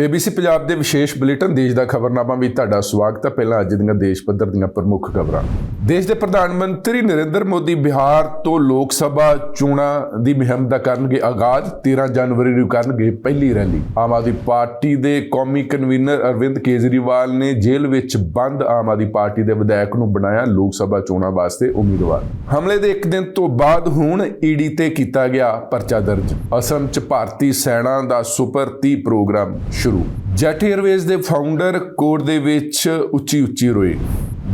ABC Punjab ਦੇ ਵਿਸ਼ੇਸ਼ bulletin ਦੇਸ਼ ਦਾ ਖਬਰਨਾਮਾ ਵੀ ਤੁਹਾਡਾ ਸਵਾਗਤ ਹੈ। ਪਹਿਲਾਂ ਅੱਜ ਦੀਆਂ ਦੇਸ਼ ਪੱਧਰ ਦੀਆਂ ਪ੍ਰਮੁੱਖ ਖਬਰਾਂ। ਦੇਸ਼ ਦੇ ਪ੍ਰਧਾਨ ਮੰਤਰੀ ਨਰਿੰਦਰ ਮੋਦੀ ਬਿਹਾਰ ਤੋਂ ਲੋਕ ਸਭਾ ਚੋਣਾਂ ਦੀ ਮੁਹਿੰਮ ਦਾ ਕਰਨਗੇ ਆਗਾਜ਼। 13 ਜਨਵਰੀ ਨੂੰ ਕਰਨਗੇ ਪਹਿਲੀ ਰੈਲੀ। ਆਮ ਆਦਮੀ ਪਾਰਟੀ ਦੇ ਕੌਮੀ ਕਨਵੀਨਰ ਅਰਵਿੰਦ ਕੇਜਰੀਵਾਲ ਨੇ ਜੇਲ੍ਹ ਵਿੱਚ ਬੰਦ ਆਮ ਆਦਮੀ ਪਾਰਟੀ ਦੇ ਵਿਧਾਇਕ ਨੂੰ ਬਣਾਇਆ ਲੋਕ ਸਭਾ ਚੋਣਾਂ ਵਾਸਤੇ ਉਮੀਦਵਾਰ। ਹਮਲੇ ਦੇ ਇੱਕ ਦਿਨ ਤੋਂ ਬਾਅਦ ਹੁਣ ਈਡੀ ਤੇ ਕੀਤਾ ਗਿਆ ਪਰਚਾ ਦਰਜ। ਅਸਮ 'ਚ ਭਾਰਤੀ ਸੈਨਾ ਦਾ ਸੁਪਰ 30 ਪ੍ਰੋਗਰਾਮ ਸ਼ੁਰੂ। ਜੈਟ ਏਅਰਵੇਜ਼ ਦੇ ਫਾਊਂਡਰ ਕੋਰਟ ਦੇ ਵਿੱਚ ਉੱਚੀ ਉੱਚੀ ਰੋਏ।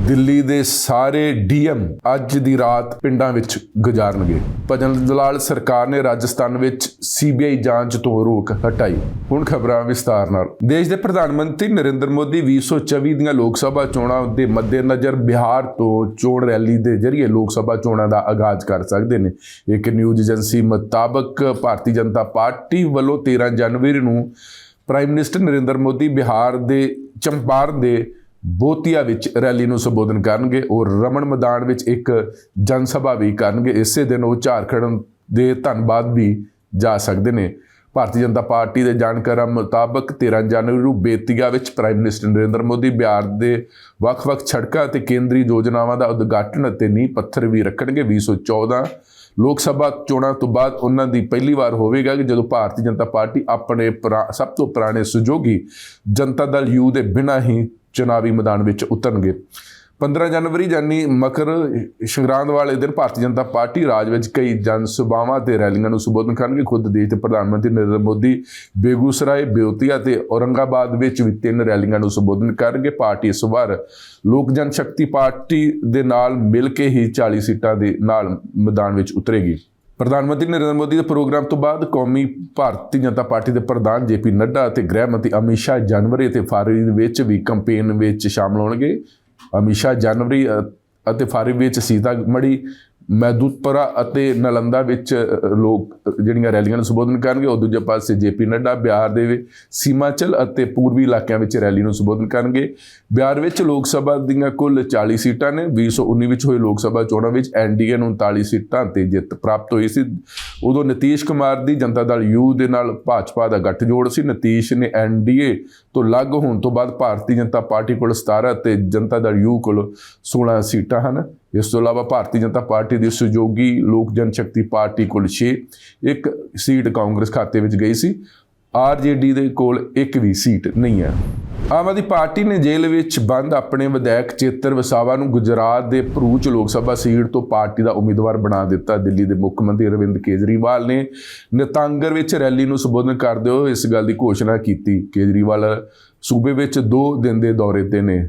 ਦਿੱਲੀ ਦੇ ਸਾਰੇ ਡੀਐਮ ਅੱਜ ਦੀ ਰਾਤ ਪਿੰਡਾਂ ਵਿੱਚ ਗੁਜ਼ਾਰਨਗੇ। ਭਜਨ ਦਲਾਲ ਸਰਕਾਰ ਨੇ ਰਾਜਸਥਾਨ ਵਿੱਚ ਸੀਬੀਆਈ ਜਾਂਚ ਤੋਂ ਰੋਕ ਹਟਾਈ। ਹੁਣ ਖਬਰਾਂ ਵਿਸਤਾਰ ਨਾਲ। ਦੇਸ਼ ਦੇ ਪ੍ਰਧਾਨ ਮੰਤਰੀ ਨਰਿੰਦਰ ਮੋਦੀ 2024 ਦੀਆਂ ਲੋਕ ਸਭਾ ਚੋਣਾਂ ਦੇ ਮੱਦੇਨਜ਼ਰ ਬਿਹਾਰ ਤੋਂ ਚੋਣ ਰੈਲੀ ਦੇ ਜ਼ਰੀਏ ਲੋਕ ਸਭਾ ਚੋਣਾਂ ਦਾ ਆਗਾਜ਼ ਕਰ ਸਕਦੇ ਨੇ। ਇੱਕ ਨਿਊਜ਼ ਏਜੰਸੀ ਮੁਤਾਬਕ ਭਾਰਤੀ ਜਨਤਾ ਪਾਰਟੀ ਵੱਲੋਂ 13 ਜਨਵਰੀ ਨੂੰ ਪ੍ਰਾਈਮ ਮਿਨਿਸਟਰ ਨਰਿੰਦਰ ਮੋਦੀ ਬਿਹਾਰ ਦੇ ਚੰਪਾਰਨ ਦੇ ਬੋਤੀਆ ਵਿੱਚ ਰੈਲੀ ਨੂੰ ਸੰਬੋਧਨ ਕਰਨਗੇ। ਉਹ ਰਮਨ ਮੈਦਾਨ ਵਿੱਚ ਇੱਕ ਜਨ ਸਭਾ ਵੀ ਕਰਨਗੇ। ਇਸੇ ਦਿਨ ਉਹ ਝਾਰਖੰਡ ਦੇ ਧੰਨਵਾਦ ਵੀ ਜਾ ਸਕਦੇ ਨੇ। ਭਾਰਤੀ ਜਨਤਾ ਪਾਰਟੀ ਦੇ ਜਾਣਕਾਰਾਂ ਮੁਤਾਬਕ 13 ਜਨਵਰੀ ਨੂੰ ਬੇਤੀਆ ਵਿੱਚ ਪ੍ਰਾਈਮ ਮਿਨਿਸਟਰ ਨਰਿੰਦਰ ਮੋਦੀ ਬਿਹਾਰ ਦੇ ਵੱਖ-ਵੱਖ ਸੜਕਾਂ ਅਤੇ ਕੇਂਦਰੀ ਯੋਜਨਾਵਾਂ ਦਾ ਉਦਘਾਟਨ ਅਤੇ ਨੀਂਹ ਪੱਥਰ ਵੀ ਰੱਖਣਗੇ। 2014 ਲੋਕ ਸਭਾ ਚੋਣਾਂ ਤੋਂ ਬਾਅਦ ਉਹਨਾਂ ਦੀ ਪਹਿਲੀ ਵਾਰ ਹੋਵੇਗਾ ਕਿ ਜਦੋਂ ਭਾਰਤੀ ਜਨਤਾ ਪਾਰਟੀ ਆਪਣੇ ਪੁਰਾ- ਸਭ ਤੋਂ ਪੁਰਾਣੇ ਸਹਿਯੋਗੀ ਜਨਤਾ ਦਲ ਯੂ ਦੇ ਬਿਨਾਂ ਹੀ ਚੁਣਾਵੀ ਮੈਦਾਨ ਵਿੱਚ ਉਤਰਨਗੇ। 15 ਜਨਵਰੀ ਜਾਨੀ ਮਕਰ ਸੰਗਰਾਂਦ ਵਾਲੇ ਦਿਨ ਭਾਰਤੀ ਜਨਤਾ ਪਾਰਟੀ ਰਾਜ ਵਿੱਚ ਕਈ ਜਨ ਸਭਾਵਾਂ ਤੇ ਰੈਲੀਆਂ ਨੂੰ ਸੰਬੋਧਨ ਕਰਨਗੇ। ਖੁਦ ਦੇਸ਼ ਦੇ ਪ੍ਰਧਾਨ ਮੰਤਰੀ ਨਰਿੰਦਰ ਮੋਦੀ, ਬੇਗੂਸਰਾਏ ਬਿਓਤੀਆ ਤੇ ਔਰੰਗਾਬਾਦ ਵਿੱਚ ਵੀ ਤਿੰਨ ਰੈਲੀਆਂ ਨੂੰ ਸੰਬੋਧਨ ਕਰਨਗੇ। ਪਾਰਟੀ ਇਸ ਵਾਰ ਲੋਕ ਜਨ ਸ਼ਕਤੀ ਪਾਰਟੀ ਦੇ ਨਾਲ ਮਿਲ ਕੇ ਹੀ 40 ਸੀਟਾਂ ਦੇ ਨਾਲ ਮੈਦਾਨ ਵਿੱਚ ਉਤਰੇਗੀ। ਪ੍ਰਧਾਨ ਮੰਤਰੀ ਨਰਿੰਦਰ ਮੋਦੀ ਦੇ ਪ੍ਰੋਗਰਾਮ ਤੋਂ ਬਾਅਦ ਕੌਮੀ ਭਾਰਤੀ ਜਨਤਾ ਪਾਰਟੀ ਦੇ ਪ੍ਰਧਾਨ ਜੇਪੀ ਨੱਡਾ ਅਤੇ ਗ੍ਰਹਿ ਮੰਤਰੀ ਅਮਿਤ ਸ਼ਾਹ ਜਨਵਰੀ ਅਤੇ ਫਰਵਰੀ ਦੇ ਵਿੱਚ ਵੀ ਕੈਂਪੇਨ ਵਿੱਚ ਸ਼ਾਮਲ ਹੋਣਗੇ। ਹਮੇਸ਼ਾ ਜਨਵਰੀ ਅ- ਅਤੇ ਫਰਵਰੀ ਵਿੱਚ ਸੀਤਾ ਮੜੀ ਮਹਿਦੂਦਪੁਰਾ ਅਤੇ ਨਲੰਦਾ ਵਿੱਚ ਲੋਕ ਜਿਹੜੀਆਂ ਰੈਲੀਆਂ ਨੂੰ ਸੰਬੋਧਨ ਕਰਨਗੇ, ਉਹ ਦੂਜੇ ਪਾਸੇ ਜੇਪੀ ਨੱਡਾ, ਬਿਹਾਰ ਦੇ ਵਿੱਚ ਸੀਮਾਚਲ ਅਤੇ ਪੂਰਬੀ ਇਲਾਕਿਆਂ ਵਿੱਚ ਰੈਲੀ ਨੂੰ ਸੰਬੋਧਨ ਕਰਨਗੇ। ਬਿਹਾਰ ਵਿੱਚ ਲੋਕ ਸਭਾ ਦੀਆਂ ਕੁੱਲ 40 ਸੀਟਾਂ ਨੇ 2019 ਵਿੱਚ ਹੋਏ ਲੋਕ ਸਭਾ ਚੋਣਾਂ ਵਿੱਚ ਐਨਡੀਏ ਨੂੰ 39 ਸੀਟਾਂ ਤੇ ਜਿੱਤ ਪ੍ਰਾਪਤ ਹੋਈ ਸੀ। ਉਦੋਂ ਨਤੀਸ਼ ਕੁਮਾਰ ਦੀ ਜਨਤਾ ਦਲ ਯੂ ਦੇ ਨਾਲ ਭਾਜਪਾ ਦਾ ਗੱਠਜੋੜ ਸੀ। ਨਤੀਸ਼ ਨੇ ਐਨਡੀਏ ਤੋਂ ਅਲੱਗ ਹੋਣ ਤੋਂ ਬਾਅਦ ਭਾਰਤੀ ਜਨਤਾ ਪਾਰਟੀ ਕੋਲ 17 ਤੇ ਜਨਤਾ ਦਲ ਯੂ ਕੋਲ 16 ਸੀਟਾਂ ਹਨ। ਇਸ ਤੋਂ ਇਲਾਵਾ ਭਾਰਤੀ ਜਨਤਾ ਪਾਰਟੀ ਦੀ ਸਹਿਯੋਗੀ ਲੋਕ ਜਨਸ਼ਕਤੀ ਪਾਰਟੀ ਕੋਲ 6 ਇੱਕ ਸੀਟ ਕਾਂਗਰਸ ਖਾਤੇ ਵਿੱਚ ਗਈ ਸੀ। ਆਰਜੇਡੀ ਦੇ ਕੋਲ ਇੱਕ ਵੀ ਸੀਟ ਨਹੀਂ ਹੈ। ਆਮ ਆਦਮੀ ਪਾਰਟੀ ਨੇ ਜੇਲ੍ਹ ਵਿੱਚ ਬੰਦ ਆਪਣੇ ਵਿਧਾਇਕ ਚੇਤਰ ਵਸਾਵਾ ਨੂੰ ਗੁਜਰਾਤ ਦੇ ਭਰੂਚ ਲੋਕ ਸਭਾ ਸੀਟ ਤੋਂ ਪਾਰਟੀ ਦਾ ਉਮੀਦਵਾਰ ਬਣਾ ਦਿੱਤਾ। ਦਿੱਲੀ ਦੇ ਮੁੱਖ ਮੰਤਰੀ ਅਰਵਿੰਦ ਕੇਜਰੀਵਾਲ ਨੇ ਨਤਾਂਗਰ ਵਿੱਚ ਰੈਲੀ ਨੂੰ ਸੰਬੋਧਨ ਕਰਦੇ ਹੋਏ ਇਸ ਗੱਲ ਦੀ ਘੋਸ਼ਣਾ ਕੀਤੀ। ਕੇਜਰੀਵਾਲ ਸੂਬੇ ਵਿੱਚ 2 ਦਿਨ ਦੇ ਦੌਰੇ ਤੇ ਨੇ।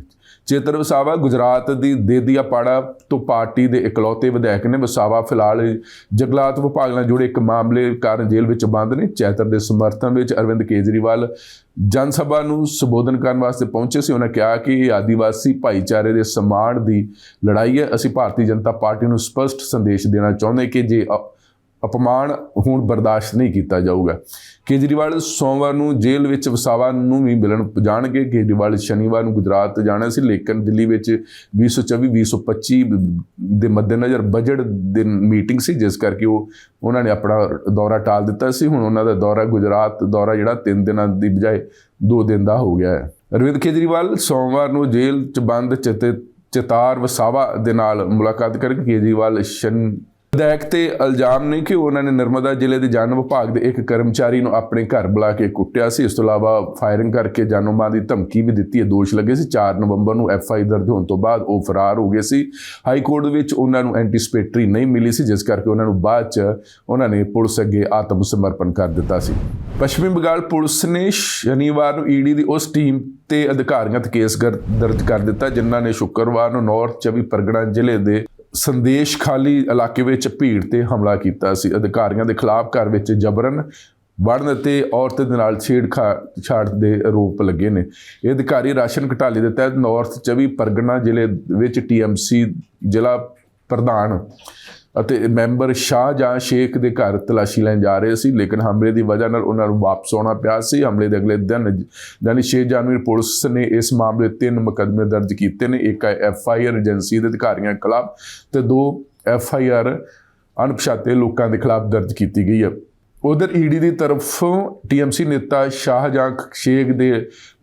ਚੇਤਰ ਵਸਾਵਾ ਗੁਜਰਾਤ ਦੀ ਦੇਦੀਆਪਾੜਾ ਤੋਂ ਪਾਰਟੀ ਦੇ ਇਕਲੌਤੇ ਵਿਧਾਇਕ ਨੇ ਵਸਾਵਾ ਫਿਲਹਾਲ ਜੰਗਲਾਤ ਵਿਭਾਗ ਨਾਲ ਜੁੜੇ ਇੱਕ ਮਾਮਲੇ ਕਾਰਨ ਜੇਲ੍ਹ ਵਿੱਚ ਬੰਦ ਨੇ। ਚੇਤਰ ਦੇ ਸਮਰਥਨ ਵਿੱਚ ਅਰਵਿੰਦ ਕੇਜਰੀਵਾਲ ਜਨ ਸਭਾ ਨੂੰ ਸੰਬੋਧਨ ਕਰਨ ਵਾਸਤੇ ਪਹੁੰਚੇ ਸੀ। ਉਹਨਾਂ ਕਿਹਾ ਕਿ ਇਹ ਆਦੀਵਾਸੀ ਭਾਈਚਾਰੇ ਦੇ ਸਮਾਨ ਦੀ ਲੜਾਈ ਹੈ। ਅਸੀਂ ਭਾਰਤੀ ਜਨਤਾ ਪਾਰਟੀ ਨੂੰ ਸਪਸ਼ਟ ਸੰਦੇਸ਼ ਦੇਣਾ ਚਾਹੁੰਦੇ ਕਿ ਜੇ ਅ- ਅਪਮਾਨ ਹੁਣ ਬਰਦਾਸ਼ਤ ਨਹੀਂ ਕੀਤਾ ਜਾਊਗਾ। ਕੇਜਰੀਵਾਲ ਸੋਮਵਾਰ ਨੂੰ ਜੇਲ੍ਹ ਵਿੱਚ ਵਸਾਵਾ ਨੂੰ ਵੀ ਮਿਲਣ ਜਾਣਗੇ। ਕੇਜਰੀਵਾਲ ਸ਼ਨੀਵਾਰ ਨੂੰ ਗੁਜਰਾਤ ਜਾਣਾ ਸੀ, ਲੇਕਿਨ ਦਿੱਲੀ ਵਿੱਚ 2024-2025 ਦੇ ਮੱਦੇਨਜ਼ਰ ਬਜਟ ਦੀ ਮੀਟਿੰਗ ਸੀ, ਜਿਸ ਕਰਕੇ ਉਹ, ਉਹਨਾਂ ਨੇ ਆਪਣਾ ਦੌਰਾ ਟਾਲ ਦਿੱਤਾ ਸੀ। ਹੁਣ ਉਹਨਾਂ ਦਾ ਦੌਰਾ ਗੁਜਰਾਤ, ਦੌਰਾ ਜਿਹੜਾ 3 ਦਿਨਾਂ ਦੀ ਬਜਾਏ 2 ਦਿਨ ਦਾ ਹੋ ਗਿਆ ਹੈ। ਅਰਵਿੰਦ ਕੇਜਰੀਵਾਲ ਸੋਮਵਾਰ ਨੂੰ ਜੇਲ੍ਹ 'ਚ ਬੰਦ ਚਿਤ, ਚਿਤਾਰ ਵਸਾਵਾ ਦੇ ਨਾਲ ਮੁਲਾਕਾਤ ਕਰਕੇ ਕੇਜਰੀਵਾਲ ਸ਼ਨ ਵਿਧਾਇਕ ਤੇ ਇਲਜ਼ਾਮ ਨੇ ਕਿ ਉਹਨਾਂ ਨੇ ਨਰਮਦਾ ਜ਼ਿਲ੍ਹੇ ਦੇ ਜਨ ਵਿਭਾਗ ਦੇ ਇੱਕ ਕਰਮਚਾਰੀ ਨੂੰ ਆਪਣੇ ਘਰ ਬੁਲਾ ਕੇ ਕੁੱਟਿਆ ਸੀ। ਇਸ ਤੋਂ ਇਲਾਵਾ ਫਾਇਰਿੰਗ ਕਰਕੇ ਜਾਨੋਂ ਦੀ ਧਮਕੀ ਵੀ ਦਿੱਤੀ ਹੈ। ਦੋਸ਼ ਲੱਗੇ ਸੀ। 4 ਨਵੰਬਰ ਨੂੰ ਐਫ ਆਈ ਦਰਜ ਹੋਣ ਤੋਂ ਬਾਅਦ ਉਹ ਫਰਾਰ ਹੋ ਗਏ ਸੀ। ਹਾਈ ਕੋਰਟ ਵਿੱਚ ਉਹਨਾਂ ਨੂੰ ਐਂਟੀਸਪੇਟਰੀ ਨਹੀਂ ਮਿਲੀ ਸੀ, ਜਿਸ ਕਰਕੇ ਉਹਨਾਂ ਨੂੰ ਬਾਅਦ ਚ ਉਹਨਾਂ ਨੇ ਪੁਲਿਸ ਅੱਗੇ ਆਤਮ ਸਮਰਪਣ ਕਰ ਦਿੱਤਾ ਸੀ। ਪੱਛਮੀ ਬੰਗਾਲ ਪੁਲਿਸ ਨੇ ਸ਼ਨੀਵਾਰ ਨੂੰ ਈਡੀ ਦੀ ਉਸ ਟੀਮ ਤੇ ਅਧਿਕਾਰੀਆਂ ਤੇ ਕੇਸ ਗਰ- ਦਰਜ ਕਰ ਦਿੱਤਾ, ਜਿਨ੍ਹਾਂ ਨੇ ਸ਼ੁੱਕਰਵਾਰ ਨੂੰ ਨਾਰਥ 24 ਪਰਗਣਾ ਜ਼ਿਲ੍ਹੇ ਦੇ ਸੰਦੇਸ਼ ਖਾਲੀ ਇਲਾਕੇ ਵਿੱਚ ਭੀੜ ਤੇ ਹਮਲਾ ਕੀਤਾ ਸੀ। ਅਧਿਕਾਰੀਆਂ ਦੇ ਖਿਲਾਫ ਘਰ ਵਿੱਚ ਜਬਰਨ ਵੜਨ ਅਤੇ ਔਰਤ ਦੇ ਨਾਲ ਛੇੜਖਾ ਛਾੜ ਦੇ ਆਰੋਪ ਲੱਗੇ ਨੇ। ਇਹ ਅਧਿਕਾਰੀ ਰਾਸ਼ਨ ਘਟਾਲੇ ਦੇ ਤਹਿਤ ਨਾਰਥ 24 ਪਰਗਨਾ ਜ਼ਿਲ੍ਹੇ ਵਿੱਚ ਟੀਐਮਸੀ ਜ਼ਿਲ੍ਹਾ ਪ੍ਰਧਾਨ ਅਤੇ ਮੈਂਬਰ ਸ਼ਾਹ ਜਾਂ ਸ਼ੇਖ ਦੇ ਘਰ ਤਲਾਸ਼ੀ ਲੈਣ ਜਾ ਰਹੇ ਸੀ, ਲੇਕਿਨ ਹਮਲੇ ਦੀ ਵਜ੍ਹਾ ਨਾਲ ਉਹਨਾਂ ਨੂੰ ਵਾਪਸ ਆਉਣਾ ਪਿਆ ਸੀ। ਹਮਲੇ ਦੇ ਅਗਲੇ ਦਿਨ ਯਾਨੀ 6 ਜਨਵਰੀ, ਪੁਲਿਸ ਨੇ ਇਸ ਮਾਮਲੇ ਤਿੰਨ ਮੁਕੱਦਮੇ ਦਰਜ ਕੀਤੇ ਨੇ। ਇੱਕ ਐਫ ਆਈ ਆਰ ਏਜੰਸੀ ਦੇ ਅਧਿਕਾਰੀਆਂ ਖਿਲਾਫ ਤੇ ਦੋ ਐਫ ਆਈ ਆਰ ਅਣਪਛਾਤੇ ਲੋਕਾਂ ਦੇ ਖਿਲਾਫ ਦਰਜ ਕੀਤੀ ਗਈ ਹੈ। ਉਧਰ ਈਡੀ ਦੀ ਤਰਫੋਂ ਟੀਐਮਸੀ ਨੇਤਾ ਸ਼ਾਹਜਹਾਂ ਸ਼ੇਖ ਦੇ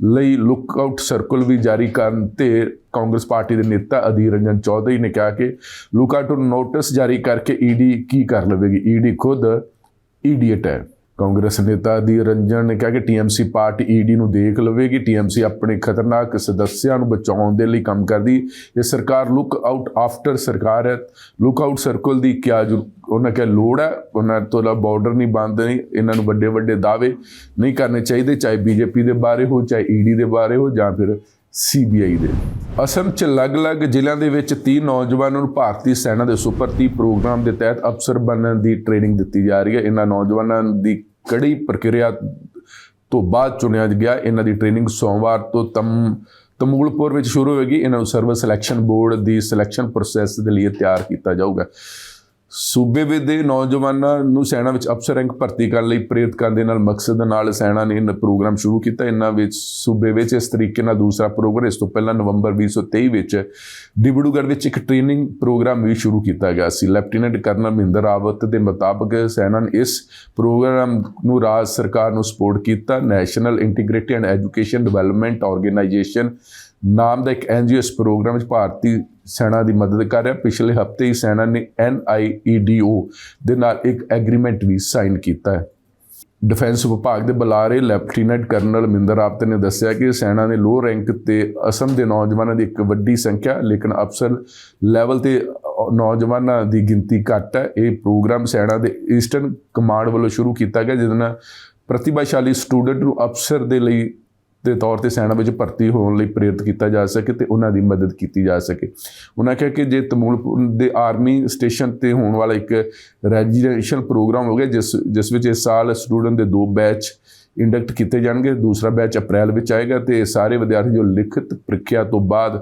ਲਈ ਲੁੱਕ ਆਊਟ ਸਰਕਲ ਵੀ ਜਾਰੀ ਕਰਨ ਤੇ ਕਾਂਗਰਸ ਪਾਰਟੀ ਦੇ ਨੇਤਾ ਅਧੀਰ ਰੰਜਨ ਚੌਧਰੀ ਨੇ ਕਿਹਾ ਕਿ ਲੁੱਕ ਆਊਟ ਨੋਟਿਸ ਜਾਰੀ ਕਰਕੇ ਈਡੀ ਕੀ ਕਰ ਲਵੇਗੀ? ਈਡੀ ਖੁਦ ਇਡੀਅਟ ਹੈ। ਕਾਂਗਰਸ ਨੇਤਾ ਅਧੀਰ ਰੰਜਨ ਨੇ ਕਿਹਾ ਕਿ ਟੀਐਮਸੀ ਪਾਰਟੀ ਈਡੀ ਨੂੰ ਦੇਖ ਲਵੇਗੀ। ਟੀਐਮਸੀ ਆਪਣੇ ਖਤਰਨਾਕ ਸਦੱਸਿਆਂ ਨੂੰ ਬਚਾਉਣ ਦੇ ਲਈ ਕੰਮ ਕਰਦੀ। ਇਹ ਸਰਕਾਰ ਲੁੱਕ ਆਊਟ ਆਫਟਰ ਸਰਕਾਰ ਹੈ। ਲੁੱਕ ਆਊਟ ਸਰਕਲ ਦੀ ਕਿਆ ਜ਼ਰੂ- ਉਹਨਾਂ ਕਿਹਾ ਲੋੜ ਹੈ? ਉਹਨਾਂ ਤੋਂ ਲਾ ਬਾਰਡਰ ਨਹੀਂ ਬੰਦ ਨਹੀਂ। ਇਹਨਾਂ ਨੂੰ ਵੱਡੇ ਵੱਡੇ ਦਾਅਵੇ ਨਹੀਂ ਕਰਨੇ ਚਾਹੀਦੇ, ਚਾਹੇ ਬੀਜੇਪੀ ਦੇ ਬਾਰੇ ਹੋ, ਚਾਹੇ ਈਡੀ ਦੇ ਬਾਰੇ ਹੋ ਜਾਂ ਫਿਰ ਸੀਬੀਆਈ ਦੇ। ਅਸਮ ਚ ਅਲੱਗ-ਅਲੱਗ ਜ਼ਿਲ੍ਹਿਆਂ ਦੇ ਵਿੱਚ 30 ਨੌਜਵਾਨਾਂ ਨੂੰ ਭਾਰਤੀ ਸੈਨਾ ਦੇ ਸੁਪਰ 30 ਪ੍ਰੋਗਰਾਮ ਦੇ ਤਹਿਤ ਅਫਸਰ ਬਣਨ ਦੀ ਟ੍ਰੇਨਿੰਗ ਦਿੱਤੀ ਜਾ ਰਹੀ ਹੈ। ਇਹਨਾਂ ਨੌਜਵਾਨਾਂ ਦੀ ਕੜੀ ਪ੍ਰਕਿਰਿਆ ਤੋਂ ਬਾਅਦ ਚੁਣਿਆ ਗਿਆ। ਇਹਨਾਂ ਦੀ ਟ੍ਰੇਨਿੰਗ ਸੋਮਵਾਰ ਤੋਂ ਤਮ, ਤਮੂਲਪੁਰ ਵਿੱਚ ਸ਼ੁਰੂ ਹੋਵੇਗੀ ਇਹਨਾਂ ਨੂੰ ਸਰਵਿਸ ਸਿਲੈਕਸ਼ਨ ਬੋਰਡ ਦੀ ਸਿਲੈਕਸ਼ਨ ਪ੍ਰੋਸੈਸ ਦੇ ਲਈ ਤਿਆਰ ਕੀਤਾ ਜਾਊਗਾ। ਸੂਬੇ ਵਿੱਚ ਦੇ ਨੌਜਵਾਨਾਂ ਨੂੰ ਸੈਨਾ ਵਿੱਚ ਅਫਸਰ ਰੈਂਕ ਭਰਤੀ ਕਰਨ ਲਈ ਪ੍ਰੇਰਿਤ ਕਰਨ ਦੇ ਨਾਲ ਮਕਸਦ ਨਾਲ ਸੈਨਾ ਨੇ ਇਹ ਪ੍ਰੋਗਰਾਮ ਸ਼ੁਰੂ ਕੀਤਾ। ਇਹਨਾਂ ਵਿੱਚ ਸੂਬੇ ਵਿੱਚ ਇਸ ਤਰੀਕੇ ਨਾਲ ਦੂਸਰਾ ਪ੍ਰੋਗਰਾਮ, ਇਸ ਤੋਂ ਪਹਿਲਾਂ ਨਵੰਬਰ 2023 ਵਿੱਚ ਡਿਬੜੂਗੜ੍ਹ ਵਿੱਚ ਇੱਕ ਟ੍ਰੇਨਿੰਗ ਪ੍ਰੋਗਰਾਮ ਵੀ ਸ਼ੁਰੂ ਕੀਤਾ ਗਿਆ ਸੀ। ਲੈਫਟੀਨੈਂਟ ਕਰਨਲ ਮਹਿੰਦਰ ਰਾਵਤ ਦੇ ਮੁਤਾਬਕ ਸੈਨਾ ਨੇ ਇਸ ਪ੍ਰੋਗਰਾਮ ਨੂੰ ਰਾਜ ਸਰਕਾਰ ਨੂੰ ਸਪੋਰਟ ਕੀਤਾ। National integrated and education development organisation ਨਾਮ ਦਾ ਇੱਕ ਐਨਜੀਓਸ ਪ੍ਰੋਗਰਾਮ ਵਿੱਚ ਭਾਰਤੀ ਸੈਨਾ ਦੀ ਮਦਦ ਕਰ ਰਿਹਾ। ਪਿਛਲੇ ਹਫ਼ਤੇ ਹੀ ਸੈਨਾ ਨੇ NIEDO ਦੇ ਨਾਲ ਇੱਕ ਐਗਰੀਮੈਂਟ ਵੀ ਸਾਈਨ ਕੀਤਾ ਹੈ। ਡਿਫੈਂਸ ਵਿਭਾਗ ਦੇ ਬੁਲਾਰੇ ਲੈਫਟੀਨੈਂਟ ਕਰਨਲ ਮਿੰਦਰ ਰਾਵਤ ਨੇ ਦੱਸਿਆ ਕਿ ਸੈਨਾ ਨੇ ਲੋ ਰੈਂਕ ਤੇ ਅਸਮ ਦੇ ਨੌਜਵਾਨਾਂ ਦੀ ਇੱਕ ਵੱਡੀ ਸੰਖਿਆ, ਲੇਕਿਨ ਅਫਸਰ ਲੈਵਲ ਤੇ ਨੌਜਵਾਨਾਂ ਦੀ ਗਿਣਤੀ ਘੱਟ ਹੈ। ਇਹ ਪ੍ਰੋਗਰਾਮ ਸੈਨਾ ਦੇ ਈਸਟਰਨ ਕਮਾਂਡ ਵੱਲੋਂ ਸ਼ੁਰੂ ਕੀਤਾ ਗਿਆ, ਜਿਹਦੇ ਨਾਲ ਪ੍ਰਤਿਭਾਸ਼ਾਲੀ ਸਟੂਡੈਂਟ ਨੂੰ ਅਫਸਰ ਦੇ ਲਈ ਦੇ ਤੌਰ ਤੇ ਸੈਨਾ ਵਿੱਚ ਭਰਤੀ ਹੋਣ ਲਈ ਪ੍ਰੇਰਿਤ ਕੀਤਾ ਜਾ ਸਕੇ ਤੇ ਉਹਨਾਂ ਦੀ ਮਦਦ ਕੀਤੀ ਜਾ ਸਕੇ। ਉਹਨਾਂ ਕਿਹਾ ਕਿ ਜੇ ਤਮੂਲਪੁਰ ਦੇ ਆਰਮੀ ਸਟੇਸ਼ਨ ਤੇ ਹੋਣ ਵਾਲਾ ਇੱਕ ਰੈਜੀਡੈਂਸ਼ੀਅਲ ਪ੍ਰੋਗਰਾਮ ਹੋ ਗਿਆ, ਜਿਸ ਜਿਸ ਵਿੱਚ ਇਸ ਸਾਲ ਸਟੂਡੈਂਟ ਦੇ ਦੋ ਬੈਚ ਇੰਡਕਟ ਕੀਤੇ ਜਾਣਗੇ, ਦੂਸਰਾ ਬੈਚ ਅਪ੍ਰੈਲ ਵਿੱਚ ਆਏਗਾ ਤੇ ਸਾਰੇ ਵਿਦਿਆਰਥੀ ਜੋ ਲਿਖਤ ਪ੍ਰੀਖਿਆ ਤੋਂ ਬਾਅਦ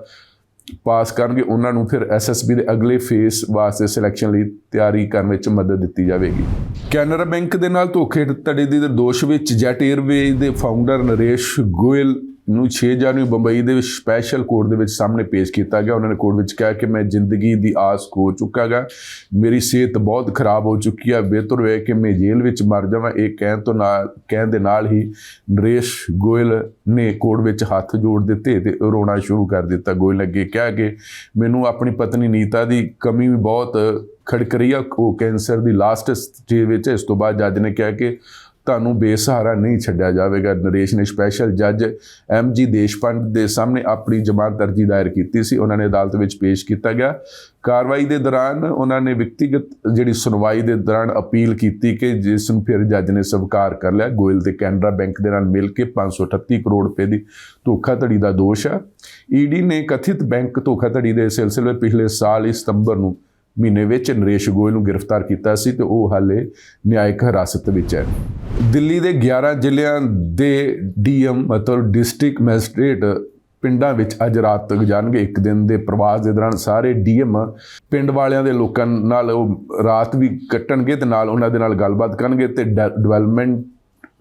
ਪਾਸ ਕਰਨਗੇ, ਉਹਨਾਂ ਨੂੰ ਫਿਰ ਐਸਐਸਬੀ ਦੇ ਅਗਲੇ ਫੇਸ ਵਾਸਤੇ ਸਿਲੈਕਸ਼ਨ ਲਈ ਤਿਆਰੀ ਕਰਨ ਵਿੱਚ ਮਦਦ ਦਿੱਤੀ ਜਾਵੇਗੀ। ਕੈਨਰਾ ਬੈਂਕ ਦੇ ਨਾਲ ਧੋਖੇ ਧੋਖੇਧੜੀ ਦੇ ਦੋਸ਼ ਵਿੱਚ ਜੈਟ 에ਅਰਵੇਜ਼ ਦੇ ਫਾਊਂਡਰ ਨਰੇਸ਼ ਗੋਇਲ ਨੂੰ 6 ਜਨਵਰੀ ਬੰਬਈ ਦੇ ਵਿੱਚ ਸਪੈਸ਼ਲ ਕੋਰਟ ਦੇ ਵਿੱਚ ਸਾਹਮਣੇ ਪੇਸ਼ ਕੀਤਾ ਗਿਆ। ਉਹਨਾਂ ਨੇ ਕੋਰਟ ਵਿੱਚ ਕਿਹਾ ਕਿ ਮੈਂ ਜ਼ਿੰਦਗੀ ਦੀ ਆਸ ਖੋ ਚੁੱਕਾ ਗਾ। ਮੇਰੀ ਸਿਹਤ ਬਹੁਤ ਖਰਾਬ ਹੋ ਚੁੱਕੀ ਹੈ ਬਿਹਤਰ ਹੋਇਆ ਕਿ ਮੈਂ ਜੇਲ੍ਹ ਵਿੱਚ ਮਰ ਜਾਵਾਂ। ਇਹ ਕਹਿਣ ਤੋਂ ਨਾਲ ਕਹਿਣ ਦੇ ਨਾਲ ਹੀ ਨਰੇਸ਼ ਗੋਇਲ ਨੇ ਕੋਰਟ ਵਿੱਚ ਹੱਥ ਜੋੜ ਦਿੱਤੇ ਤੇ ਰੋਣਾ ਸ਼ੁਰੂ ਕਰ ਦਿੱਤਾ। ਗੋਇਲ ਅੱਗੇ ਕਿਹਾ ਕਿ ਮੈਨੂੰ ਆਪਣੀ ਪਤਨੀ ਨੀਤਾ ਦੀ ਕਮੀ ਵੀ ਬਹੁਤ ਖੜਕ ਰਹੀ ਆ। ਉਹ ਕੈਂਸਰ ਦੀ ਲਾਸਟ ਸਟੇਜ ਵਿੱਚ ਇਸ ਤੋਂ ਬਾਅਦ ਜੱਜ ਨੇ ਕਿਹਾ ਕਿ ਤੁਹਾਨੂੰ ਬੇਸਹਾਰਾ ਨਹੀਂ ਛੱਡਿਆ ਜਾਵੇਗਾ। ਨਰੇਸ਼ ਨੇ ਸਪੈਸ਼ਲ ਜੱਜ ਐਮ ਜੀ ਦੇਸ਼ਪੰਡ ਦੇ ਸਾਹਮਣੇ ਆਪਣੀ ਜ਼ਮਾਨਤ ਅਰਜ਼ੀ ਦਾਇਰ ਕੀਤੀ ਸੀ। ਉਹਨਾਂ ਨੇ ਅਦਾਲਤ ਵਿੱਚ ਪੇਸ਼ ਕੀਤਾ ਗਿਆ। ਕਾਰਵਾਈ ਦੇ ਦੌਰਾਨ ਉਹਨਾਂ ਨੇ ਵਿਅਕਤੀਗਤ ਜਿਹੜੀ ਸੁਣਵਾਈ ਦੇ ਦੌਰਾਨ ਅਪੀਲ ਕੀਤੀ ਕਿ ਜਿਸ ਨੂੰ ਫਿਰ ਜੱਜ ਨੇ ਸਵੀਕਾਰ ਕਰ ਲਿਆ। ਗੋਇਲ ਤੇ ਕੈਨਰਾ ਬੈਂਕ ਦੇ ਨਾਲ ਮਿਲ ਕੇ 538 ਕਰੋੜ ਰੁਪਏ ਦੀ ਧੋਖਾਧੜੀ ਦਾ ਦੋਸ਼ ਹੈ ਈਡੀ ਨੇ ਕਥਿਤ ਬੈਂਕ ਧੋਖਾਧੜੀ ਦੇ ਸਿਲਸਿਲੇ ਪਿਛਲੇ ਸਾਲ ਹੀ ਸਤੰਬਰ ਨੂੰ ਮਹੀਨੇ ਵਿੱਚ ਨਰੇਸ਼ ਗੋਇਲ ਨੂੰ ਗ੍ਰਿਫਤਾਰ ਕੀਤਾ ਸੀ ਤੇ ਉਹ ਹਾਲੇ ਨਿਆਇਕ ਹਿਰਾਸਤ ਵਿੱਚ ਹੈ। ਦਿੱਲੀ ਦੇ 11 ਜ਼ਿਲ੍ਹਿਆਂ ਦੇ ਡੀਐਮ ਮਤਲਬ ਡਿਸਟ੍ਰਿਕਟ ਮੈਜਿਸਟ੍ਰੇਟ ਪਿੰਡਾਂ ਵਿੱਚ ਅੱਜ ਰਾਤ ਤੱਕ ਜਾਣਗੇ। ਇੱਕ ਦਿਨ ਦੇ ਪ੍ਰਵਾਸ ਦੇ ਦੌਰਾਨ ਸਾਰੇ ਡੀਐਮ ਪਿੰਡ ਵਾਲਿਆਂ ਦੇ ਲੋਕਾਂ ਨਾਲ ਉਹ ਰਾਤ ਵੀ ਕੱਟਣਗੇ ਤੇ ਨਾਲ ਉਹਨਾਂ ਦੇ ਨਾਲ ਗੱਲਬਾਤ ਕਰਨਗੇ ਤੇ ਡਿਵੈਲਪਮੈਂਟ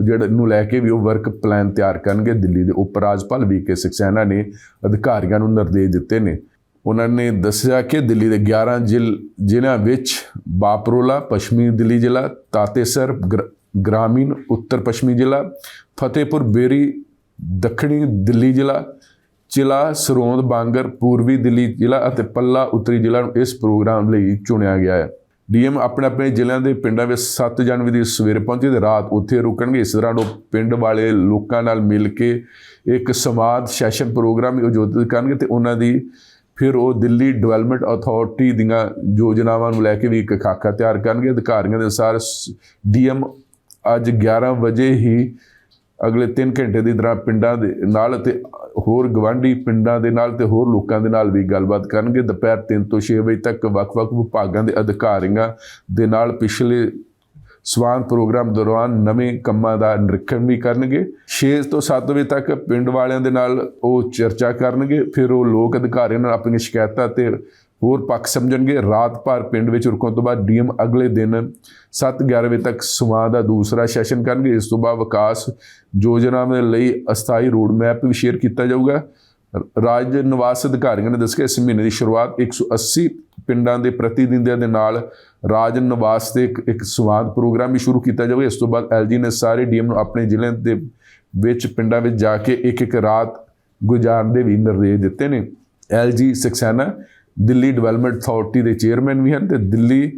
ਜਿਹੜੇ ਨੂੰ ਲੈ ਕੇ ਵੀ ਉਹ ਵਰਕ ਪਲਾਨ ਤਿਆਰ ਕਰਨਗੇ। ਦਿੱਲੀ ਦੇ ਉਪ ਰਾਜਪਾਲ ਵੀ ਕੇ ਸਿਕਸੈਨਾ ਨੇ ਅਧਿਕਾਰੀਆਂ ਨੂੰ ਨਿਰਦੇਸ਼ ਦਿੱਤੇ ਨੇ। ਉਹਨਾਂ ਨੇ ਦੱਸਿਆ ਕਿ ਦਿੱਲੀ ਦੇ 11 ਜ਼ਿਲ, ਜ਼ਿਲ੍ਹਿਆਂ ਵਿੱਚ ਬਾਪਰੋਲਾ, ਪੱਛਮੀ ਦਿੱਲੀ ਜ਼ਿਲ੍ਹਾ, ਤਾਤੇਸਰ ਗ੍ਰ- ਗ੍ਰਾਮੀਣ ਉੱਤਰ ਪੱਛਮੀ ਜ਼ਿਲ੍ਹਾ, ਫਤਿਹਪੁਰ ਬੇਰੀ, ਦੱਖਣੀ ਦਿੱਲੀ ਜ਼ਿਲ੍ਹਾ ਜ਼ਿਲ੍ਹਾ ਸਰੋਂਦ, ਬਾਂਗਰ, ਪੂਰਬੀ ਦਿੱਲੀ ਜ਼ਿਲ੍ਹਾ ਅਤੇ ਪੱਲਾ ਉੱਤਰੀ ਜ਼ਿਲ੍ਹਾ ਨੂੰ ਇਸ ਪ੍ਰੋਗਰਾਮ ਲਈ ਚੁਣਿਆ ਗਿਆ ਹੈ। ਡੀਐਮ ਆਪਣੇ ਆਪਣੇ ਜ਼ਿਲ੍ਹਿਆਂ ਦੇ ਪਿੰਡਾਂ ਵਿੱਚ 7 ਜਨਵਰੀ ਦੀ ਸਵੇਰੇ ਪਹੁੰਚੇ ਤੇ ਰਾਤ ਉੱਥੇ ਰੁਕਣਗੇ। ਇਸ ਦੌਰਾਨ ਉਹ ਪਿੰਡ ਵਾਲੇ ਲੋਕਾਂ ਨਾਲ ਮਿਲ ਕੇ ਇੱਕ ਸੰਵਾਦ ਸੈਸ਼ਨ ਪ੍ਰੋਗਰਾਮ ਵੀ ਆਯੋਜਿਤ ਕਰਨਗੇ ਤੇ ਉਹਨਾਂ ਦੀ ਫਿਰ ਉਹ ਦਿੱਲੀ ਡਿਵੈਲਪਮੈਂਟ ਅਥਾਰਟੀ ਦੀਆਂ ਯੋਜਨਾਵਾਂ ਨੂੰ ਲੈ ਕੇ ਵੀ ਇੱਕ ਖਾਕਾ ਤਿਆਰ ਕਰਨਗੇ। ਅਧਿਕਾਰੀਆਂ ਦੇ ਅਨੁਸਾਰ ਡੀਐਮ ਅੱਜ 11 ਵਜੇ ਹੀ ਅਗਲੇ 3 ਘੰਟੇ ਦੀ ਤਰ੍ਹਾਂ ਪਿੰਡਾਂ ਦੇ ਨਾਲ ਤੇ ਹੋਰ ਗਵਾਂਢੀ ਪਿੰਡਾਂ ਦੇ ਨਾਲ ਤੇ ਹੋਰ ਲੋਕਾਂ ਦੇ ਨਾਲ ਵੀ ਗੱਲਬਾਤ ਕਰਨਗੇ। ਦੁਪਹਿਰ 3 ਤੋਂ 6 ਵਜੇ ਤੱਕ ਵੱਖ-ਵੱਖ ਵਿਭਾਗਾਂ ਦੇ ਅਧਿਕਾਰੀਆਂ ਦੇ ਨਾਲ ਪਿਛਲੇ ਸਵਾਨ ਪ੍ਰੋਗਰਾਮ ਦੌਰਾਨ ਨਵੇਂ ਕੰਮਾਂ ਦਾ ਨਿਰੀਖਣ ਵੀ ਕਰਨਗੇ। 6 ਤੋਂ 7 ਵਜੇ ਤੱਕ ਪਿੰਡ ਵਾਲਿਆਂ ਦੇ ਨਾਲ ਉਹ ਚਰਚਾ ਕਰਨਗੇ। ਫਿਰ ਉਹ ਲੋਕ ਅਧਿਕਾਰੀਆਂ ਨਾਲ ਆਪਣੀਆਂ ਸ਼ਿਕਾਇਤਾਂ ਤੇ ਹੋਰ ਪੱਖ ਸਮਝਣਗੇ, ਰਾਤ ਭਰ ਪਿੰਡ ਵਿੱਚ ਰੁਕਣ ਤੋਂ ਬਾਅਦ ਡੀਐਮ ਅਗਲੇ ਦਿਨ 7-11 ਵਜੇ ਤੱਕ ਸੰਵਾਦ ਦਾ ਦੂਸਰਾ ਸੈਸ਼ਨ ਕਰਨਗੇ। ਇਸ ਤੋਂ ਬਾਅਦ ਵਿਕਾਸ ਯੋਜਨਾ ਦੇ ਲਈ ਅਸਥਾਈ ਰੋਡ ਮੈਪ ਵੀ ਸ਼ੇਅਰ ਕੀਤਾ ਜਾਊਗਾ। ਰਾਜ ਨਿਵਾਸ ਅਧਿਕਾਰੀਆਂ ਨੇ ਦੱਸਿਆ ਇਸ ਮਹੀਨੇ ਦੀ ਸ਼ੁਰੂਆਤ 180 ਪਿੰਡਾਂ ਦੇ ਪ੍ਰਤੀਨਿਧੀਆਂ ਦੇ ਨਾਲ ਰਾਜ ਨਿਵਾਸ ਤੇ ਇੱਕ ਇੱਕ ਸੰਵਾਦ ਪ੍ਰੋਗਰਾਮ ਵੀ ਸ਼ੁਰੂ ਕੀਤਾ ਜਾਵੇ ਇਸ ਤੋਂ ਬਾਅਦ ਐਲਜੀ ਨੇ ਸਾਰੇ ਡੀਐਮ ਨੂੰ ਆਪਣੇ ਜ਼ਿਲ੍ਹੇ ਦੇ ਵਿੱਚ ਪਿੰਡਾਂ ਵਿੱਚ ਜਾ ਕੇ ਇੱਕ ਇੱਕ ਰਾਤ ਗੁਜ਼ਾਰਨ ਦੇ ਵੀ ਨਿਰਦੇਸ਼ ਦਿੱਤੇ ਨੇ। LG Saxena Delhi development authority ਦੇ ਚੇਅਰਮੈਨ ਵੀ ਹਨ ਤੇ ਦਿੱਲੀ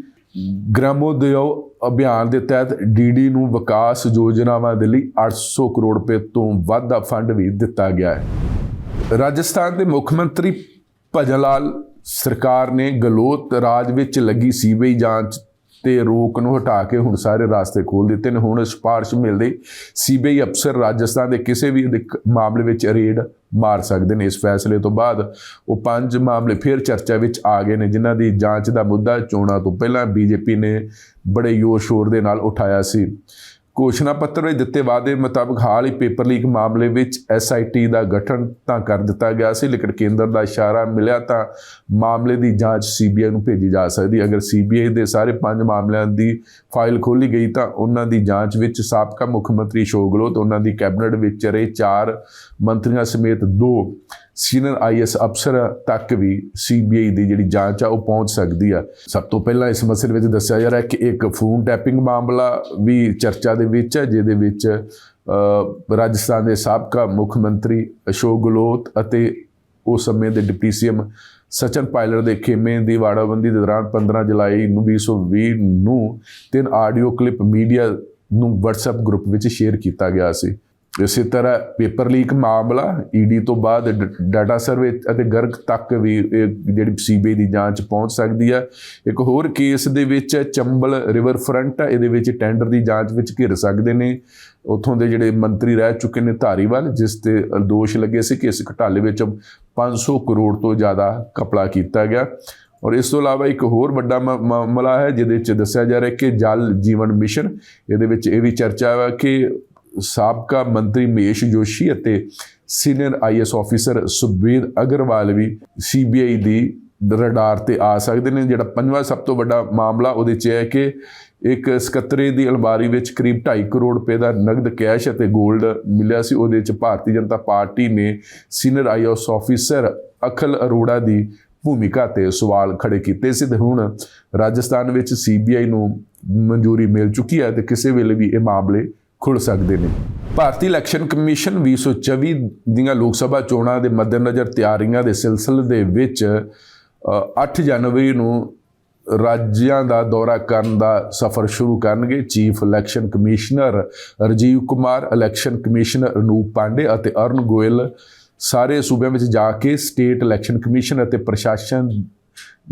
ਗ੍ਰਾਮੋਦਯੋ ਅਭਿਆਨ ਦੇ ਤਹਿਤ ਡੀਡੀ ਨੂੰ ਵਿਕਾਸ ਯੋਜਨਾਵਾਂ ਦੇ ਲਈ 800 ਕਰੋੜ ਰੁਪਏ ਤੋਂ ਵੱਧ ਦਾ ਫੰਡ ਵੀ ਦਿੱਤਾ ਗਿਆ ਹੈ। ਰਾਜਸਥਾਨ ਦੇ ਮੁੱਖ ਮੰਤਰੀ ਭਜਨ ਲਾਲ ਸਰਕਾਰ ਨੇ ਗਲੋਤ ਰਾਜ ਵਿੱਚ ਲੱਗੀ ਸੀਬੀਆਈ ਜਾਂਚ ਤੇ ਰੋਕ ਨੂੰ ਹਟਾ ਕੇ ਹੁਣ ਸਾਰੇ ਰਾਸਤੇ ਖੋਲ ਦਿੱਤੇ ਨੇ। ਹੁਣ ਸਿਫਾਰਿਸ਼ ਮਿਲਦੀ, ਸੀਬੀਆਈ ਅਫਸਰ ਰਾਜਸਥਾਨ ਦੇ ਕਿਸੇ ਵੀ ਅਧਿਕ ਮਾਮਲੇ ਵਿੱਚ ਰੇਡ ਮਾਰ ਸਕਦੇ ਨੇ। ਇਸ ਫੈਸਲੇ ਤੋਂ ਬਾਅਦ ਉਹ ਪੰਜ ਮਾਮਲੇ ਫਿਰ ਚਰਚਾ ਵਿੱਚ ਆ ਗਏ ਨੇ, ਜਿਨ੍ਹਾਂ ਦੀ ਜਾਂਚ ਦਾ ਮੁੱਦਾ ਚੋਣਾਂ ਤੋਂ ਪਹਿਲਾਂ ਬੀਜੇਪੀ ਨੇ ਬੜੇ ਜ਼ੋਰ ਸ਼ੋਰ ਦੇ ਨਾਲ ਉਠਾਇਆ ਸੀ। ਘੋਸ਼ਣਾ ਪੱਤਰ ਵਿੱਚ ਦਿੱਤੇ ਵਾਅਦੇ ਮੁਤਾਬਕ ਹਾਲ ਹੀ ਪੇਪਰ ਲੀਕ ਮਾਮਲੇ ਵਿੱਚ ਐਸਆਈਟੀ ਦਾ ਗਠਨ ਤਾਂ ਕਰ ਦਿੱਤਾ ਗਿਆ ਸੀ, ਲੇਕਿਨ ਕੇਂਦਰ ਦਾ ਇਸ਼ਾਰਾ ਮਿਲਿਆ ਤਾਂ ਮਾਮਲੇ ਦੀ ਜਾਂਚ ਸੀਬੀਆਈ ਨੂੰ ਭੇਜੀ ਜਾ ਸਕਦੀ। ਅਗਰ ਸੀਬੀਆਈ ਦੇ ਸਾਰੇ ਪੰਜ ਮਾਮਲਿਆਂ ਦੀ ਫਾਈਲ ਖੋਲੀ ਗਈ ਤਾਂ ਉਹਨਾਂ ਦੀ ਜਾਂਚ ਵਿੱਚ ਸਾਬਕਾ ਮੁੱਖ ਮੰਤਰੀ ਅਸ਼ੋਕ ਗਹਿਲੋਤ, ਉਹਨਾਂ ਦੀ ਕੈਬਨਿਟ ਵਿੱਚ ਰਹੇ ਚਾਰ ਮੰਤਰੀਆਂ ਸਮੇਤ ਦੋ ਸੀਨੀਅਰ ਆਈਐਸ ਅਫਸਰ ਤੱਕ ਵੀ ਸੀਬੀਆਈ ਦੀ ਜਿਹੜੀ ਜਾਂਚ ਆ, ਉਹ ਪਹੁੰਚ ਸਕਦੀ ਆ। ਸਭ ਤੋਂ ਪਹਿਲਾਂ ਇਸ ਮਸਲੇ ਵਿੱਚ ਦੱਸਿਆ ਜਾ ਰਿਹਾ ਕਿ ਇੱਕ ਫੋਨ ਟੈਪਿੰਗ ਮਾਮਲਾ ਵੀ ਚਰਚਾ ਦੇ ਵਿੱਚ ਹੈ, ਜਿਹਦੇ ਵਿੱਚ ਰਾਜਸਥਾਨ ਦੇ ਸਾਬਕਾ ਮੁੱਖ ਮੰਤਰੀ ਅਸ਼ੋਕ ਗਹਿਲੋਤ ਅਤੇ ਉਸ ਸਮੇਂ ਦੇ ਡਿਪਟੀ ਸੀਐਮ ਸਚਨ ਪਾਇਲਟ ਦੇ ਖੇਮੇ ਦੀ ਵਾੜਾਬੰਦੀ ਦੇ ਦੌਰਾਨ 15 ਜੁਲਾਈ ਨੂੰ 2020 ਨੂੰ ਤਿੰਨ ਆਡੀਓ ਕਲਿੱਪ ਮੀਡੀਆ ਨੂੰ WhatsApp ਗਰੁੱਪ ਵਿੱਚ ਸ਼ੇਅਰ ਕੀਤਾ ਗਿਆ ਸੀ। ਇਸੇ ਤਰ੍ਹਾਂ ਪੇਪਰ ਲੀਕ ਮਾਮਲਾ ਈਡੀ ਤੋਂ ਬਾਅਦ ਡ- ਡਾਟਾ ਸਰਵੇ ਅਤੇ ਗਰਗ ਤੱਕ ਵੀ ਇਹ ਜਿਹੜੀ ਸੀਬੀਆਈ ਦੀ ਜਾਂਚ ਪਹੁੰਚ ਸਕਦੀ ਹੈ ਇੱਕ ਹੋਰ ਕੇਸ ਦੇ ਵਿੱਚ ਚੰਬਲ ਰਿਵਰ ਫਰੰਟ ਇਹਦੇ ਵਿੱਚ ਟੈਂਡਰ ਦੀ ਜਾਂਚ ਵਿੱਚ ਘਿਰ ਸਕਦੇ ਨੇ। ਉਥੋਂ ਦੇ ਜਿਹੜੇ ਮੰਤਰੀ ਰਹਿ ਚੁੱਕੇ ਨੇ ਧਾਰੀਵਾਲ, ਜਿਸ ਤੇ ਦੋਸ਼ ਲੱਗੇ ਸੀ ਕਿ ਇਸ ਘਟਾਲੇ ਵਿੱਚ 500 ਕਰੋੜ ਤੋਂ ਜ਼ਿਆਦਾ ਕਪਲਾ ਕੀਤਾ ਗਿਆ। ਔਰ ਇਸ ਤੋਂ ਇਲਾਵਾ ਇੱਕ ਹੋਰ ਵੱਡਾ ਮ- ਮਾਮਲਾ ਹੈ, ਜਿਹਦੇ ਵਿੱਚ ਦੱਸਿਆ ਜਾ ਰਿਹਾ ਕਿ ਜਲ ਜੀਵਨ ਮਿਸ਼ਨ, ਇਹਦੇ ਵਿੱਚ ਇਹ ਵੀ ਚਰਚਾ ਹੈ ਕਿ ਸਾਬਕਾ ਮੰਤਰੀ ਮਹੇਸ਼ ਜੋਸ਼ੀ ਅਤੇ senior IAS officer Subodh Agarwal ਵੀ ਸੀਬੀਆਈ ਦੀ ਰਡਾਰ ਤੇ ਆ ਸਕਦੇ ਨੇ। ਜਿਹੜਾ ਪੰਜਵਾਂ ਸਭ ਤੋਂ ਵੱਡਾ ਮਾਮਲਾ ਉਹਦੇ 'ਚ ਇਹ ਹੈ ਕਿ ਇੱਕ ਸਕੱਤਰੇ ਦੀ ਅਲਮਾਰੀ ਵਿੱਚ ਕਰੀਬ 2.5 ਕਰੋੜ ਰੁਪਏ ਦਾ ਨਗਦ ਕੈਸ਼ ਅਤੇ 골ਡ ਮਿਲਿਆ ਸੀ। ਉਹਦੇ 'ਚ ਭਾਰਤੀ ਜਨਤਾ ਪਾਰਟੀ ਨੇ senior IAS officer Akhil Arora ਦੀ ਭੂਮਿਕਾ ਤੇ ਸਵਾਲ ਖੜੇ ਕੀਤੇ ਸੀ ਤੇ ਹੁਣ ਰਾਜਸਥਾਨ ਵਿੱਚ ਸੀਬੀਆਈ ਨੂੰ ਮਨਜ਼ੂਰੀ ਮਿਲ ਚੁੱਕੀ ਹੈ ਤੇ ਕਿਸੇ ਵੇਲੇ ਵੀ ਇਹ ਮਾਮਲੇ ਖੁੱਲ ਸਕਦੇ ਨੇ। ਭਾਰਤੀ ਇਲੈਕਸ਼ਨ ਕਮਿਸ਼ਨ 2024 ਦੀਆਂ ਲੋਕ ਸਭਾ ਚੋਣਾਂ ਦੇ ਮੱਦੇਨਜ਼ਰ ਤਿਆਰੀਆਂ ਦੇ ਸਿਲਸਿਲੇ ਦੇ ਵਿੱਚ ਅ, 8 ਜਨਵਰੀ ਨੂੰ ਰਾਜਾਂ ਦਾ ਦੌਰਾ ਕਰਨ ਦਾ ਸਫ਼ਰ ਸ਼ੁਰੂ ਕਰਨਗੇ। Chief election commissioner Rajiv Kumar election commissioner Anup Pandey ਅਤੇ ਅਰਨ ਗੋਇਲ ਸਾਰੇ ਸੂਬਿਆਂ ਵਿੱਚ ਜਾ ਕੇ ਸਟੇਟ ਇਲੈਕਸ਼ਨ ਕਮਿਸ਼ਨ ਅਤੇ ਪ੍ਰਸ਼ਾਸਨ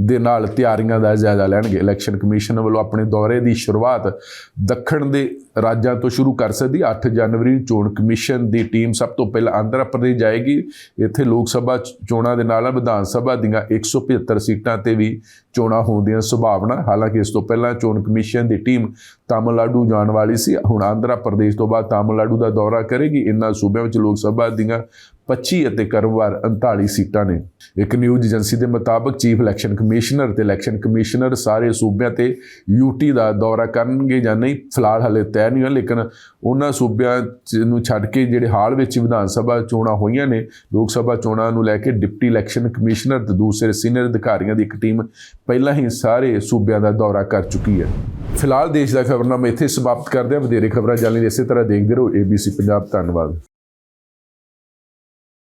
ਦੇ ਨਾਲ ਤਿਆਰੀਆਂ ਦਾ ਜਾਇਜ਼ਾ ਲੈਣਗੇ। ਇਲੈਕਸ਼ਨ ਕਮਿਸ਼ਨ ਵੱਲੋਂ ਆਪਣੇ ਦੌਰੇ ਦੀ ਸ਼ੁਰੂਆਤ ਦੱਖਣ ਦੇ ਰਾਜਾਂ ਤੋਂ ਸ਼ੁਰੂ ਕਰ ਸਕਦੀ ਹੈ। 8 ਜਨਵਰੀ ਨੂੰ ਚੋਣ ਕਮਿਸ਼ਨ ਦੀ ਟੀਮ ਸਭ ਤੋਂ ਪਹਿਲਾਂ ਆਂਧਰਾ ਪ੍ਰਦੇਸ਼ ਜਾਏਗੀ। ਇੱਥੇ ਲੋਕ ਸਭਾ ਚੋਣਾਂ ਦੇ ਨਾਲ ਨਾਲ ਵਿਧਾਨ ਸਭਾ ਦੀਆਂ 175 ਸੀਟਾਂ ਤੇ ਵੀ ਚੋਣਾਂ ਹੋਣ ਦੀਆਂ ਸੰਭਾਵਨਾ। ਹਾਲਾਂਕਿ ਇਸ ਤੋਂ ਪਹਿਲਾਂ ਚੋਣ ਕਮਿਸ਼ਨ ਦੀ ਟੀਮ ਤਾਮਿਲਨਾਡੂ ਜਾਣ ਵਾਲੀ ਸੀ। ਹੁਣ ਆਂਧਰਾ ਪ੍ਰਦੇਸ਼ ਤੋਂ ਬਾਅਦ ਤਾਮਿਲਨਾਡੂ ਦਾ ਦੌਰਾ ਕਰੇਗੀ। ਇਨ੍ਹਾਂ ਸੂਬਿਆਂ ਵਿੱਚ ਲੋਕ ਸਭਾ ਦੀਆਂ 25 ਅਤੇ ਕਰਵਾਰ 39 ਸੀਟਾਂ ਨੇ। ਇੱਕ ਨਿਊਜ਼ ਏਜੰਸੀ ਦੇ ਮੁਤਾਬਕ ਚੀਫ ਇਲੈਕਸ਼ਨ ਕਮਿਸ਼ਨਰ ਤੇ ਇਲੈਕਸ਼ਨ ਕਮਿਸ਼ਨਰ ਸਾਰੇ ਸੂਬਿਆਂ ਤੇ ਯੂਟੀ ਦਾ ਦੌਰਾ ਕਰਨਗੇ ਜਾਂ ਨਹੀਂ, ਫਿਲਹਾਲ ਹਲੇ ਤੈਅ ਨਹੀਂ ਹੋਇਆ, ਲੇਕਿਨ ਉਹਨਾਂ ਸੂਬਿਆਂ ਚ- ਨੂੰ ਛੱਡ ਕੇ ਜਿਹੜੇ ਹਾਲ ਵਿੱਚ ਵਿਧਾਨ ਸਭਾ ਚੋਣਾਂ ਹੋਈਆਂ ਨੇ, ਲੋਕ ਸਭਾ ਚੋਣਾਂ ਨੂੰ ਲੈ ਕੇ ਡਿਪਟੀ ਇਲੈਕਸ਼ਨ ਕਮਿਸ਼ਨਰ ਤੇ ਦੂਸਰੇ ਸੀਨੀਅਰ ਅਧਿਕਾਰੀਆਂ ਦੀ ਇੱਕ ਟੀਮ ਪਹਿਲਾਂ ਹੀ ਸਾਰੇ ਸੂਬਿਆਂ ਦਾ ਦੌਰਾ ਕਰ ਚੁੱਕੀ ਹੈ। ਫਿਲਹਾਲ ਦੇਸ਼ ਦਾ ਖਬਰਨਾਮਾ ਇੱਥੇ ਸਮਾਪਤ ਕਰਦੇ ਹਾਂ। ਵਧੇਰੇ ਖਬਰਾਂ ਜਾਣਨ ਲਈ ਇਸੇ ਤਰ੍ਹਾਂ ਦੇਖਦੇ ਰਹੋ ABC ਪੰਜਾਬ ਧੰਨਵਾਦ।